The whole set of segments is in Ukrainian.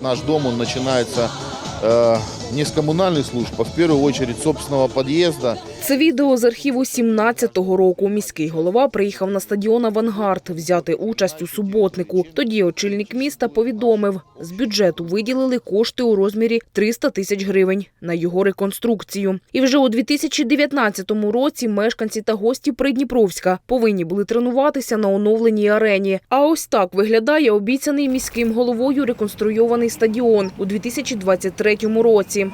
Наш дом, он начинается э, не с коммунальных служб, а в первую очередь с собственного подъезда. Це відео з архіву 17-го року. Міський голова приїхав на стадіон «Авангард» взяти участь у суботнику. Тоді очільник міста повідомив, з бюджету виділили кошти у розмірі 300 тисяч гривень на його реконструкцію. І вже у 2019 році мешканці та гості Придніпровська повинні були тренуватися на оновленій арені. А ось так виглядає обіцяний міським головою реконструйований стадіон у 2023 році.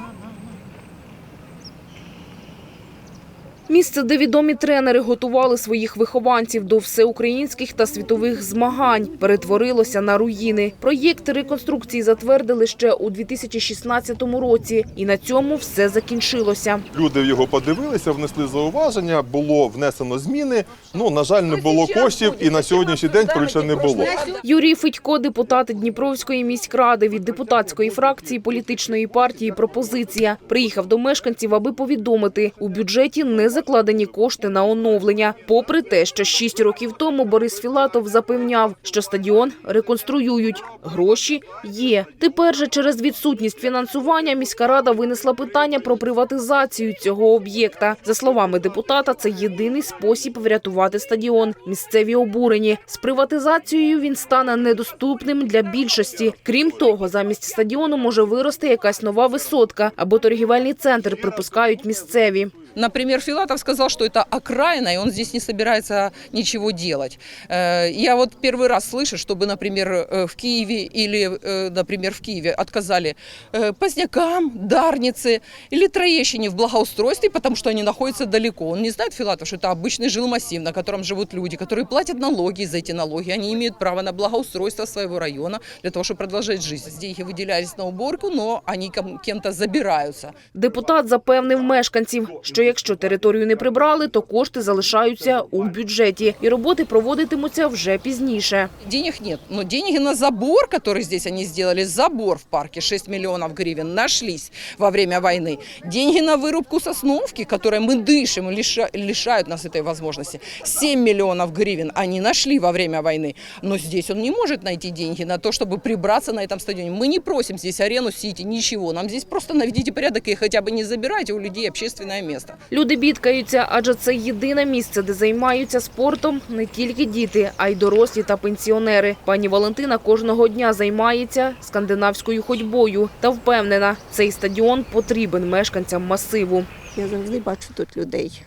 Місце, де відомі тренери готували своїх вихованців до всеукраїнських та світових змагань, перетворилося на руїни. Проєкт реконструкції затвердили ще у 2016 році, і на цьому все закінчилося. Люди його подивилися, внесли зауваження, було внесено зміни. Ну, на жаль, не було коштів, і на сьогоднішній день більше не було. Юрій Федько, депутат Дніпровської міськради від депутатської фракції політичної партії «Пропозиція», приїхав до мешканців, аби повідомити, у бюджеті не закладені кошти на оновлення. Попри те, що шість років тому Борис Філатов запевняв, що стадіон реконструюють. Гроші є. Тепер же через відсутність фінансування міська рада винесла питання про приватизацію цього об'єкта. За словами депутата, це єдиний спосіб врятувати стадіон. Місцеві обурені. З приватизацією він стане недоступним для більшості. Крім того, замість стадіону може вирости якась нова висотка або торгівельний центр, припускають місцеві. Например, Филатов сказал, что это окраина, и он здесь не собирается ничего делать. Э, Я вот первый раз слышу, чтобы, например, э, в Киеве или, э, например, в Киеве отказали э, Позднякам, Дарнице или Троещине в благоустройстве, потому что они находятся далеко. Он не знает, Филатов, что это обычный жилмассив, на котором живут люди, которые платят налоги, и за эти налоги они имеют право на благоустройство своего района для того, чтобы продолжать жизнь. Деньги выделялись на уборку, но они ком- кем-то забираются. Депутат запевнив мешканців, що якщо територію не прибрали, то кошти залишаються у бюджеті, і роботи проводитимуться вже пізніше. Денег нет, но деньги на забор, который здесь они сделали, забор в парке, 6 миллионов гривен, нашлись во время войны. Деньги на вырубку сосновки, которой мы дышим, и лиша- лишают нас этой возможности, 7 миллионов гривен они нашли во время войны. Но здесь он не может найти деньги на то, чтобы прибраться на этом стадионе. Мы не просим здесь арену Сити, ничего. Нам здесь просто наведите порядок и хотя бы не забирайте у людей общественное место. Люди бідкаються, адже це єдине місце, де займаються спортом не тільки діти, а й дорослі та пенсіонери. Пані Валентина кожного дня займається скандинавською ходьбою та впевнена, цей стадіон потрібен мешканцям масиву. Я завжди бачу тут людей.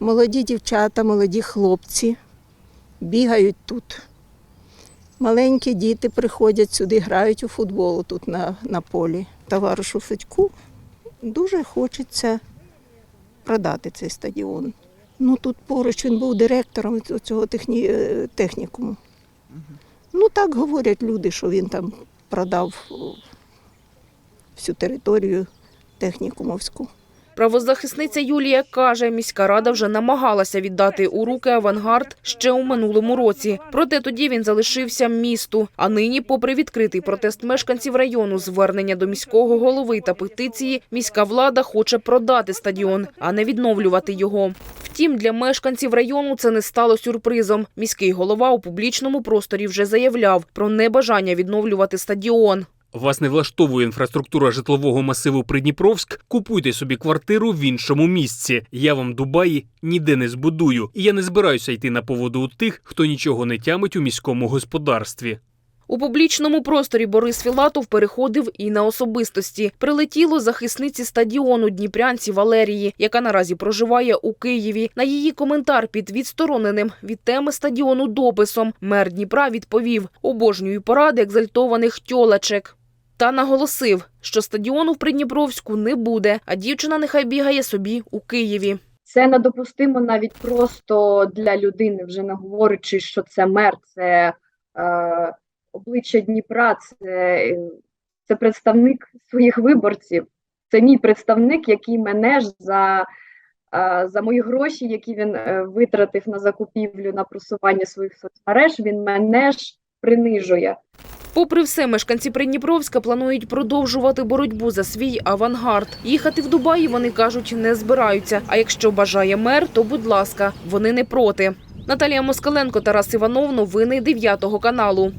Молоді дівчата, молоді хлопці бігають тут. Маленькі діти приходять сюди, грають у футбол тут на, на полі. Товаришу Федьку дуже хочеться продати цей стадіон. Ну тут поруч він був директором цього техні... е, технікуму. Ну так говорять люди, що він там продав всю територію технікумовську. Правозахисниця Юлія каже, міська рада вже намагалася віддати у руки авангард ще у минулому році. Проте тоді він залишився місту. А нині, попри відкритий протест мешканців району, звернення до міського голови та петиції, міська влада хоче продати стадіон, а не відновлювати його. Втім, для мешканців району це не стало сюрпризом. Міський голова у публічному просторі вже заявляв про небажання відновлювати стадіон. Вас не влаштовує інфраструктура житлового масиву Придніпровськ? Купуйте собі квартиру в іншому місці. Я вам Дубаї ніде не збудую, і я не збираюся йти на поводу у тих, хто нічого не тямить у міському господарстві. У публічному просторі Борис Філатов переходив і на особистості. Прилетіло захисниці стадіону Дніпрянці Валерії, яка наразі проживає у Києві. На її коментар під відстороненим від теми стадіону дописом мер Дніпра відповів «Обожнюю поради екзальтованих тьолечек». Та наголосив, що стадіону в Придніпровську не буде, а дівчина нехай бігає собі у Києві. Це недопустимо навіть просто для людини, вже не говорячи, що це мер, це е, обличчя Дніпра, це, це представник своїх виборців. Це мій представник, який мене ж за, е, за мої гроші, які він е, витратив на закупівлю, на просування своїх соцмереж, він мене ж принижує. Попри все, мешканці Придніпровська планують продовжувати боротьбу за свій авангард. Їхати в Дубаї вони кажуть не збираються. А якщо бажає мер, то будь ласка, вони не проти. Наталія Москаленко, Тарас Іванов. Новини 9 каналу.